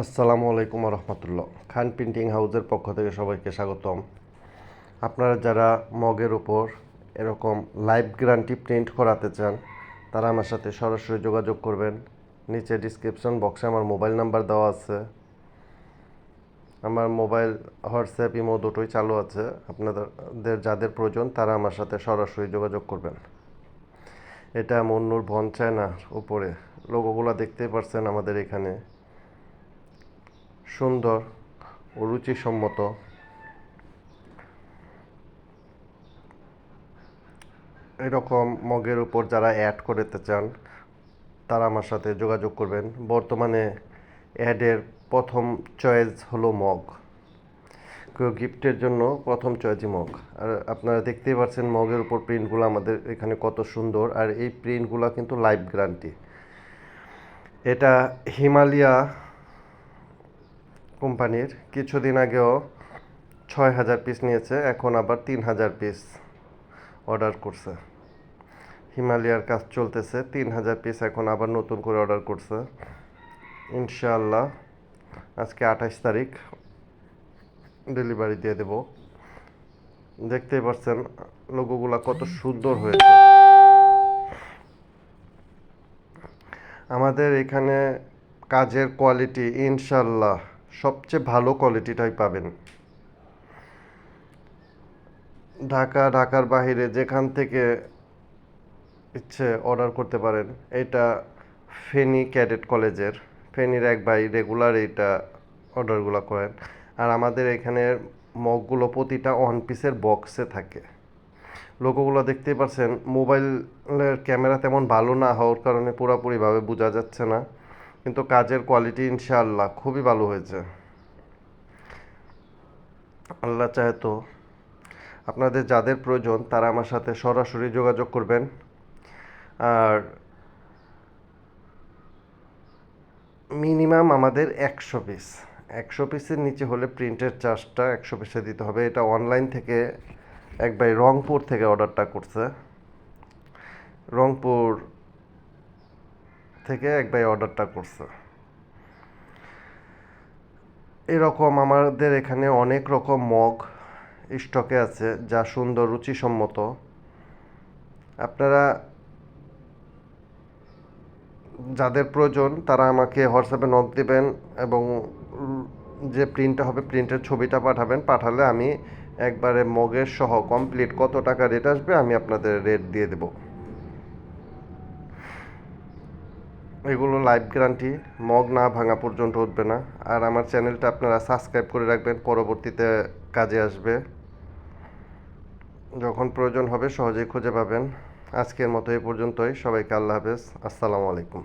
আসসালামু আলাইকুম রহমতুল্লাহ খান প্রিন্টিং হাউসের পক্ষ থেকে সবাইকে স্বাগতম। আপনারা যারা মগের উপর এরকম লাইভ গ্যারান্টি প্রিন্ট করাতে চান, তারা আমার সাথে সরাসরি যোগাযোগ করবেন। নিচে ডিসক্রিপশন বক্সে আমার মোবাইল নাম্বার দেওয়া আছে। আমার মোবাইল, হোয়াটসঅ্যাপ, ইমো দুটোই চালু আছে। আপনাদের যাদের প্রয়োজন, তারা আমার সাথে সরাসরি যোগাযোগ করবেন। এটা মন্নুর ভন চায়নার উপরে। লোগোগুলো দেখতেই পারছেন আমাদের এখানে। সুন্দর ও রুচিসম্মত। এরকম মগের উপর যারা অ্যাড করতে চান, তারা আমার সাথে যোগাযোগ করবেন। বর্তমানে অ্যাডের প্রথম চয়েস হলো মগ। কেউ গিফটের জন্য প্রথম চয়েসই মগ। আর আপনারা দেখতেই পাচ্ছেন মগের উপর প্রিন্টগুলো আমাদের এখানে কত সুন্দর। আর এই প্রিন্টগুলো কিন্তু লাইভ গ্যারান্টি এটা হিমালয়া কোম্পানির কিছুদিন আগেও ছয় হাজার পিস নিয়েছে, এখন আবার তিন হাজার পিস অর্ডার করছে। হিমালয়ার কাজ চলতেছে, তিন হাজার পিস এখন আবার নতুন করে অর্ডার করছে। ইনশাআল্লাহ আজকে আঠাশ তারিখ ডেলিভারি দিয়ে দেব। দেখতেই পাচ্ছেন লোগোগুলা কত সুন্দর হয়েছে। আমাদের এখানে কাজের কোয়ালিটি ইনশাল্লাহ সবচেয়ে ভালো কোয়ালিটিটাই পাবেন। ঢাকা, ঢাকার বাহিরে যেখান থেকে ইচ্ছে অর্ডার করতে পারেন, এটা ফেনী ক্যাডেট কলেজের ফেনীর এক ভাই রেগুলার এইটা অর্ডারগুলো করেন। আর আমাদের এখানে মগগুলো প্রতিটা ওয়ান পিসের বক্সে থাকে। লোগোগুলো দেখতেই পাচ্ছেন মোবাইলের ক্যামেরা তেমন ভালো না হওয়ার কারণে পুরোপুরিভাবে বোঝা যাচ্ছে না। কিন্তু কাজের কোয়ালিটি ইনশাআল্লাহ খুবই ভালো হয়েছে। আল্লাহ চাহে তো আপনাদের যাদের প্রয়োজন তারা আমার সাথে সরাসরি যোগাযোগ করবেন। আর মিনিমাম আমাদের একশো পিস একশো পিসের নিচে হলে প্রিন্টের চার্জটা একশো পিসে দিতে হবে। এটা অনলাইন থেকে এক ভাই রংপুর থেকে অর্ডারটা করছে। রংপুর থেকে এক ভাই অর্ডারটা করছে। এরকম আমাদের এখানে অনেক রকম মগ স্টকে আছে, যা সুন্দর রুচিসম্মত। আপনারা যাদের প্রয়োজন, তারা আমাকে হোয়াটসঅ্যাপে নক দিবেন এবং যে প্রিন্টটা হবে, প্রিন্টের ছবিটা পাঠাবেন। পাঠালে আমি একবারে মগের সহ কমপ্লিট কত টাকা রেট আসবে, আমি আপনাদের রেট দিয়ে দেব। এগুলো লাইভ গ্যারান্টি মগ না ভাঙা পর্যন্ত উঠবে না। আর আমার চ্যানেলটা আপনারা সাবস্ক্রাইব করে রাখবেন, পরবর্তীতে কাজে আসবে। যখন প্রয়োজন হবে সহজেই খুঁজে পাবেন। আজকের মতো এই পর্যন্তই। সবাইকে আল্লাহ হাফেজ। আসসালামু আলাইকুম।